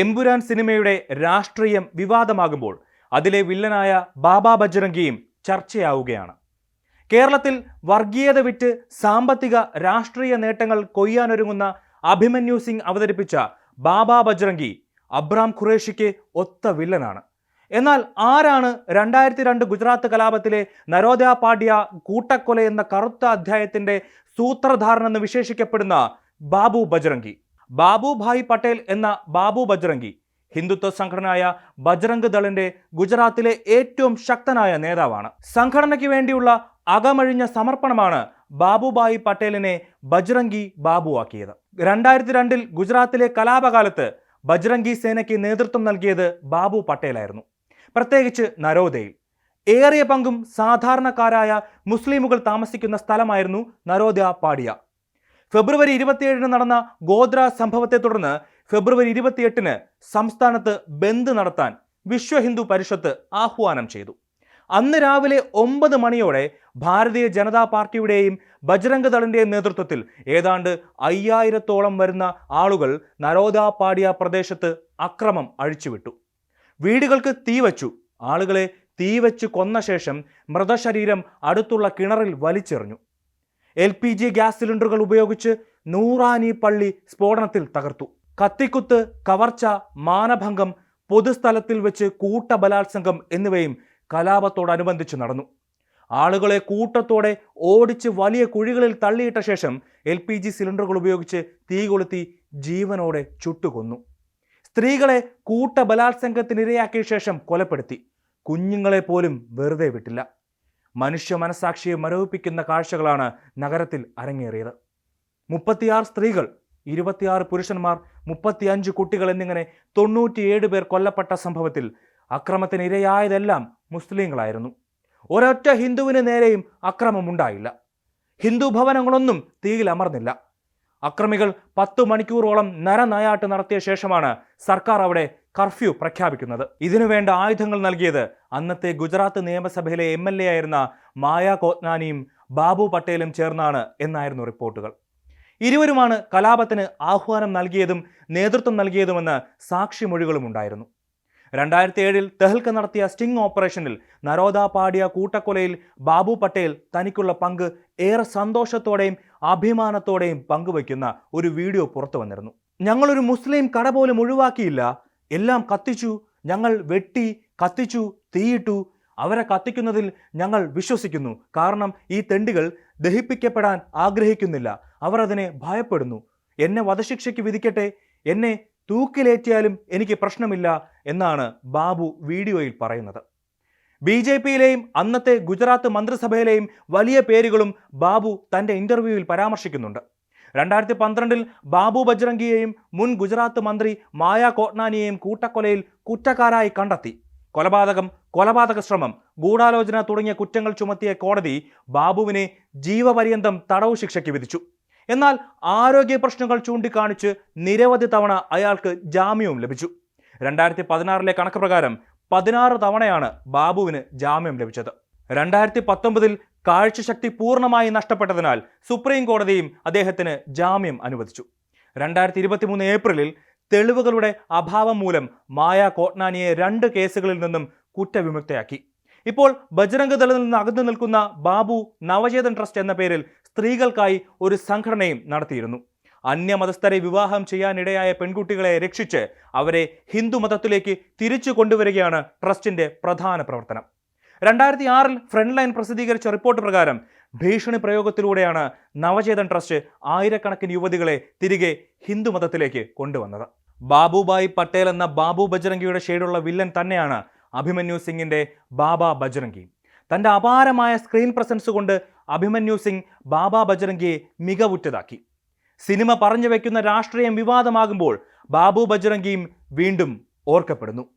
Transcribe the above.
എമ്പുരാൻ സിനിമയുടെ രാഷ്ട്രീയം വിവാദമാകുമ്പോൾ അതിലെ വില്ലനായ ബാബ ബജ്രംഗിയും ചർച്ചയാവുകയാണ്. കേരളത്തിൽ വർഗീയത വിറ്റ് സാമ്പത്തിക രാഷ്ട്രീയ നേട്ടങ്ങൾ കൊയ്യാനൊരുങ്ങുന്ന അഭിമന്യു സിംഗ് അവതരിപ്പിച്ച ബാബ ബജ്രംഗി അബ്രാം ഖുറേഷിക്ക് ഒത്ത വില്ലനാണ്. എന്നാൽ ആരാണ് രണ്ടായിരത്തി രണ്ട് ഗുജറാത്ത് കലാപത്തിലെ നരോദയ പാഡ്യ കൂട്ടക്കൊല എന്ന കറുത്ത അധ്യായത്തിന്റെ സൂത്രധാരൻ എന്ന് വിശേഷിക്കപ്പെടുന്ന ബാബു ബജ്രംഗി? ബാബു ഭായ് പട്ടേൽ എന്ന ബാബു ബജ്രംഗി ഹിന്ദുത്വ സംഘടനയായ ബജ്രംഗ് ദളിന്റെ ഗുജറാത്തിലെ ഏറ്റവും ശക്തനായ നേതാവാണ്. സംഘടനയ്ക്ക് വേണ്ടിയുള്ള അകമഴിഞ്ഞ സമർപ്പണമാണ് ബാബുഭായ് പട്ടേലിനെ ബജ്രംഗി ബാബുവാക്കിയത്. രണ്ടായിരത്തി രണ്ടിൽ ഗുജറാത്തിലെ കലാപകാലത്ത് ബജ്രംഗി സേനയ്ക്ക് നേതൃത്വം നൽകിയത് ബാബു പട്ടേലായിരുന്നു. പ്രത്യേകിച്ച് നരോദയിൽ. ഏറിയ പങ്കും സാധാരണക്കാരായ മുസ്ലിമുകൾ താമസിക്കുന്ന സ്ഥലമായിരുന്നു നരോദയ പാടിയ. ഫെബ്രുവരി ഇരുപത്തിയേഴിന് നടന്ന ഗോദ്ര സംഭവത്തെ തുടർന്ന് ഫെബ്രുവരി ഇരുപത്തിയെട്ടിന് സംസ്ഥാനത്ത് ബന്ദ് നടത്താൻ വിശ്വ ഹിന്ദു പരിഷത്ത് ആഹ്വാനം ചെയ്തു. അന്ന് രാവിലെ ഒമ്പത് മണിയോടെ ഭാരതീയ ജനതാ പാർട്ടിയുടെയും ബജ്രംഗ് ദളിന്റെയും നേതൃത്വത്തിൽ ഏതാണ്ട് അയ്യായിരത്തോളം വരുന്ന ആളുകൾ നരോദ പാടിയ പ്രദേശത്ത് അക്രമം അഴിച്ചുവിട്ടു. വീടുകൾക്ക് തീവച്ചു ആളുകളെ തീ വെച്ച് കൊന്ന ശേഷം മൃതശരീരം അടുത്തുള്ള കിണറിൽ വലിച്ചെറിഞ്ഞു. എൽ പി ജി ഗ്യാസ് സിലിണ്ടറുകൾ ഉപയോഗിച്ച് നൂറാനി പള്ളി സ്ഫോടനത്തിൽ തകർത്തു. കത്തിക്കുത്ത് കവർച്ച മാനഭംഗം പൊതുസ്ഥലത്തിൽ വെച്ച് കൂട്ടബലാത്സംഗം എന്നിവയും കലാപത്തോടനുബന്ധിച്ച് നടന്നു. ആളുകളെ കൂട്ടത്തോടെ ഓടിച്ച് വലിയ കുഴികളിൽ തള്ളിയിട്ട ശേഷം എൽ പി ജി സിലിണ്ടറുകൾ ഉപയോഗിച്ച് തീ കൊളുത്തി ജീവനോടെ ചുട്ടുകൊന്നു. സ്ത്രീകളെ കൂട്ടബലാത്സംഗത്തിനിരയാക്കിയ ശേഷം കൊലപ്പെടുത്തി. കുഞ്ഞുങ്ങളെ പോലും വെറുതെ വിട്ടില്ല. മനുഷ്യ മനസാക്ഷിയെ മരവിപ്പിക്കുന്ന കാഴ്ചകളാണ് നഗരത്തിൽ അരങ്ങേറിയത്. മുപ്പത്തിയാറ് സ്ത്രീകൾ ഇരുപത്തിയാറ് പുരുഷന്മാർ മുപ്പത്തിയഞ്ച് കുട്ടികൾ എന്നിങ്ങനെ തൊണ്ണൂറ്റിയേഴ് പേർ കൊല്ലപ്പെട്ട സംഭവത്തിൽ അക്രമത്തിന് ഇരയായതെല്ലാം മുസ്ലിങ്ങളായിരുന്നു. ഒരൊറ്റ ഹിന്ദുവിന് നേരെയും അക്രമമുണ്ടായില്ല. ഹിന്ദു ഭവനങ്ങളൊന്നും തീയിൽ അമർന്നില്ല. അക്രമികൾ പത്തു മണിക്കൂറോളം നരനായാട്ട് നടത്തിയ ശേഷമാണ് സർക്കാർ അവിടെ കർഫ്യൂ പ്രഖ്യാപിക്കുന്നത്. ഇതിനുവേണ്ട ആയുധങ്ങൾ നൽകിയത് അന്നത്തെ ഗുജറാത്ത് നിയമസഭയിലെ എം എൽ എ ആയിരുന്ന മായ കോത്നാനിയും ബാബു പട്ടേലും ചേർന്നാണ് എന്നായിരുന്നു റിപ്പോർട്ടുകൾ. ഇരുവരുമാണ് കലാപത്തിന് ആഹ്വാനം നൽകിയതും നേതൃത്വം നൽകിയതുമെന്ന് സാക്ഷിമൊഴികളും ഉണ്ടായിരുന്നു. രണ്ടായിരത്തി ഏഴിൽ തെഹൽക്ക് നടത്തിയ സ്റ്റിംഗ് ഓപ്പറേഷനിൽ നരോദ പാടിയ കൂട്ടക്കൊലയിൽ ബാബു പട്ടേൽ തനിക്കുള്ള പങ്ക് ഏറെ സന്തോഷത്തോടെയും അഭിമാനത്തോടെയും പങ്കുവയ്ക്കുന്ന ഒരു വീഡിയോ പുറത്തു വന്നിരുന്നു. ഞങ്ങളൊരു മുസ്ലിം കട പോലും ഒഴിവാക്കിയില്ല. എല്ലാം കത്തിച്ചു. ഞങ്ങൾ വെട്ടി കത്തിച്ചു തീയിട്ടു. അവരെ കത്തിക്കുന്നതിൽ ഞങ്ങൾ വിശ്വസിക്കുന്നു. കാരണം ഈ തെണ്ടികൾ ദഹിപ്പിക്കപ്പെടാൻ ആഗ്രഹിക്കുന്നില്ല. അവർ അതിനെ ഭയപ്പെടുന്നു. എന്നെ വധശിക്ഷയ്ക്ക് വിധിക്കട്ടെ. എന്നെ തൂക്കിലേറ്റിയാലും എനിക്ക് പ്രശ്നമില്ല എന്നാണ് ബാബു വീഡിയോയിൽ പറയുന്നത്. ബി ജെ പിയിലെയും അന്നത്തെ ഗുജറാത്ത് മന്ത്രിസഭയിലെയും വലിയ പേരുകളും ബാബു തന്റെ ഇന്റർവ്യൂവിൽ പരാമർശിക്കുന്നുണ്ട്. രണ്ടായിരത്തി പന്ത്രണ്ടിൽ ബാബു ബജ്രംഗിയെയും മുൻ ഗുജറാത്ത് മന്ത്രി മായ കോട്നാനിയെയും കൂട്ടക്കൊലയിൽ കുറ്റക്കാരായി കണ്ടെത്തി. കൊലപാതകം കൊലപാതക ശ്രമം ഗൂഢാലോചന തുടങ്ങിയ കുറ്റങ്ങൾ ചുമത്തിയ കോടതി ബാബുവിനെ ജീവപര്യന്തം തടവ് ശിക്ഷയ്ക്ക് വിധിച്ചു. എന്നാൽ ആരോഗ്യ പ്രശ്നങ്ങൾ ചൂണ്ടിക്കാണിച്ച് നിരവധി തവണ അയാൾക്ക് ജാമ്യവും ലഭിച്ചു. രണ്ടായിരത്തി പതിനാറിലെ കണക്ക് പ്രകാരം പതിനാറ് തവണയാണ് ബാബുവിന് ജാമ്യം ലഭിച്ചത്. രണ്ടായിരത്തി പത്തൊമ്പതിൽ കാഴ്ചശക്തി പൂർണമായി നഷ്ടപ്പെട്ടതിനാൽ സുപ്രീം കോടതിയും അദ്ദേഹത്തിന് ജാമ്യം അനുവദിച്ചു. രണ്ടായിരത്തി ഇരുപത്തിമൂന്ന് ഏപ്രിലിൽ തെളിവുകളുടെ അഭാവം മൂലം മായ കോട്നാനിയെ രണ്ട് കേസുകളിൽ നിന്നും കുറ്റവിമുക്തയാക്കി. ഇപ്പോൾ ബജ്രംഗ് ദളിൽ നിന്ന് അകന്നു നിൽക്കുന്ന ബാബു നവചേതൻ ട്രസ്റ്റ് എന്ന പേരിൽ സ്ത്രീകൾക്കായി ഒരു സംഘടനയും നടത്തിയിരുന്നു. അന്യമതസ്ഥരെ വിവാഹം ചെയ്യാനിടയായ പെൺകുട്ടികളെ രക്ഷിച്ച് അവരെ ഹിന്ദു മതത്തിലേക്ക് തിരിച്ചു കൊണ്ടുവരികയാണ് ട്രസ്റ്റിന്റെ പ്രധാന പ്രവർത്തനം. രണ്ടായിരത്തി ആറിൽ ഫ്രണ്ട് ലൈൻ പ്രസിദ്ധീകരിച്ച റിപ്പോർട്ട് പ്രകാരം ഭീഷണി പ്രയോഗത്തിലൂടെയാണ് നവചേതൻ ട്രസ്റ്റ് ആയിരക്കണക്കിന് യുവതികളെ തിരികെ ഹിന്ദു മതത്തിലേക്ക് കൊണ്ടുവന്നത്. ബാബുഭായ് പട്ടേൽ എന്ന ബാബു ബജ്രംഗിയുടെ ഷെയ്ഡുള്ള വില്ലൻ തന്നെയാണ് അഭിമന്യു സിംഗിന്റെ ബാബ ബജ്രംഗി. തന്റെ അപാരമായ സ്ക്രീൻ പ്രസൻസ് കൊണ്ട് അഭിമന്യു സിംഗ് ബാബ ബജ്രംഗിയെ മികവുറ്റതാക്കി. സിനിമ പറഞ്ഞു വയ്ക്കുന്ന രാഷ്ട്രീയം വിവാദമാകുമ്പോൾ ബാബു ബജ്രംഗിയും വീണ്ടും ഓർക്കപ്പെടുന്നു.